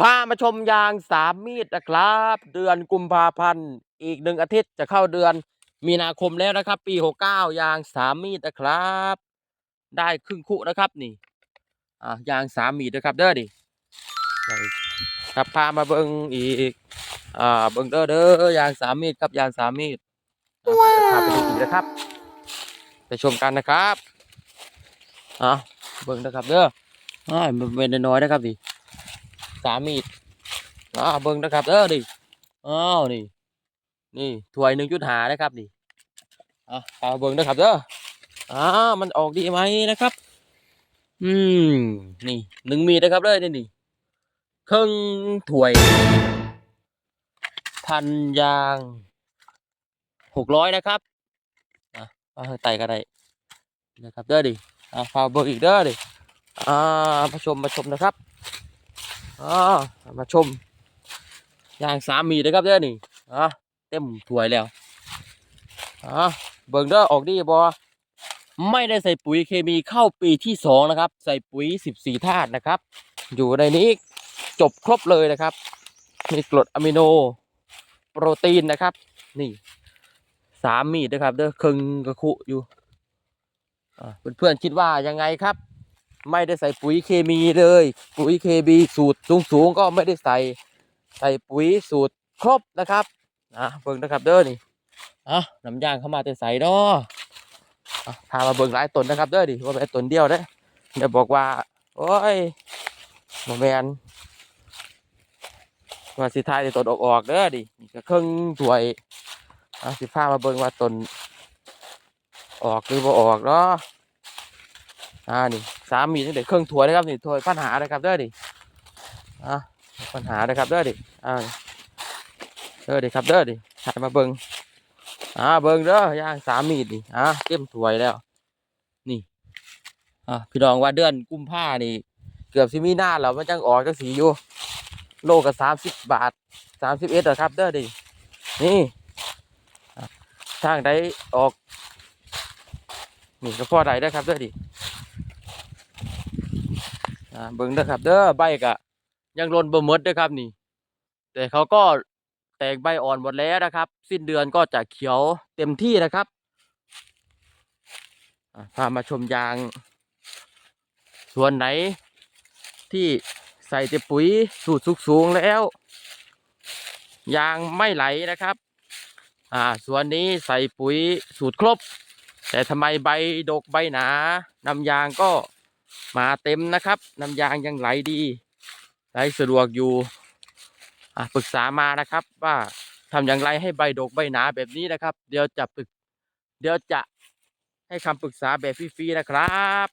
พามาชมยางสามมีดนะครับ เดือนกุมภาพันธ์อีกหนึ่งอาทิตย์จะเข้าเดือนมีนาคมแล้วนะครับ ปีหกเก้ายางสามมีดนะครับ ได้ครึ่งคุนะครับนี่อ่ายางสามมีดนะครับเด้อดิได้ครับพามาเบิ้งอีกอ่าเบิ้งเด้อเด้อยางสามมีดครับยางสามมีดอะจะพาไปดูอีกนะครับ ไปชมกันนะครับอะเบิ้งนะครับเด้ออ่ามันเป็นน้อยๆนะครับดิ สามมีดอ้าเบิ่งนะครับเออดิอ้าวนี่ นี่ถ้วยหนึ่งจุดหานะครับนี่อะเอาเบิ่งนะครับเด้ออ้ามันออกดีไหมนะครับ อืม นี่หนึ่งมีดนะครับเลยนี่นี่ครึ่งถ้วยพันยางหกร้อยนะครับอะเอาให้ไต่กันได้นะครับเด้อดิอะฝาเบิ่งอีกเด้อดิอ่ามาชมมาชมนะครับ อ่ามาชมย่างสามมีนะครับเด้อนี่อะเต็มถ้วยแล้วอะเบิ่งเด้อออกดีบอไม่ได้ใส่ปุ๋ยเคมีเข้าปีที่สองนะครับ ใส่ปุ๋ยสิบสี่ธาตุนะครับ อยู่ในนี้จบครบเลยนะครับ มีกรดอะมิโน โปรตีนนะครับ นี่สามมีดนะครับ เด้อคึงกระคุอยู่อ่าเพื่อนๆคิดว่ายังไงครับ ไม่ได้ใส่ปุ๋ยเคมีเลย ปุ๋ยเคมีสูตรสูงๆก็ไม่ได้ใส่ใส่ปุ๋ยสูตรครบนะครับนะเบิ่งนะครับเด้อนี่อะน้ำยางเข้ามาแต่ใส่เนาะพามาเบิ่งหลายตนนะครับเด้อดิว่าเป็นตนเดียวเด้เดี๋ยวบอกว่า โอ้ยโมแมนว่าสิทายต่ตนออกออกๆเด้อดินี่ก็ครึ่งถวยอะสิพามาเบิ่งว่าตนออกหรือบ่ออกเนาะอ่านี่ สามมีตั้งแต่เครื่องถั่วยนะครับนี่ถั่วยปัญหานะครับเด้อดิอะปัญหานะครับเด้อดิอ่าเด้อดิครับเด้อดิถ่ายมาเบิงอ่าเบิงเด้อย่างสามมีดนี่อ่าเต็มถวยแล้ว นี่อ่าพี่น้องว่าเดือนกุมภานี่ เกือบสิมีหน้าแล้วมันจังออกจังสีอยู่ โลกับสามสิบบาทสามสิบเอ็ดเหรอครับเด้อดินี่ทางใดออกนี่ก็พอได้ได้ครับเด้อดิ อ่าเบิ่งเด้อครับ เด้อใบกะยังร่นบ่หมดเด้อครับนี่ แต่เขาก็แตกใบอ่อนหมดแล้วนะครับ สิ้นเดือนก็จะเขียวเต็มที่นะครับพามาชมยาง ส่วนไหน ที่ใส่แต่ปุ๋ยสูตรสูงๆแล้ว ยางไม่ไหลนะครับ อ่าส่วนนี้ใส่ปุ๋ยสูตรครบ แต่ทำไมใบดกใบหนา นำยางก็ มาเต็มนะครับน้ำยางยังไหลดีไหลสะดวกอยู่ปรึกษามานะครับ ว่าทำอย่างไรให้ใบดกใบหนาแบบนี้นะครับ เดี๋ยวจะปรึกเดี๋ยวจะให้คำปรึกษาแบบฟรีๆนะครับ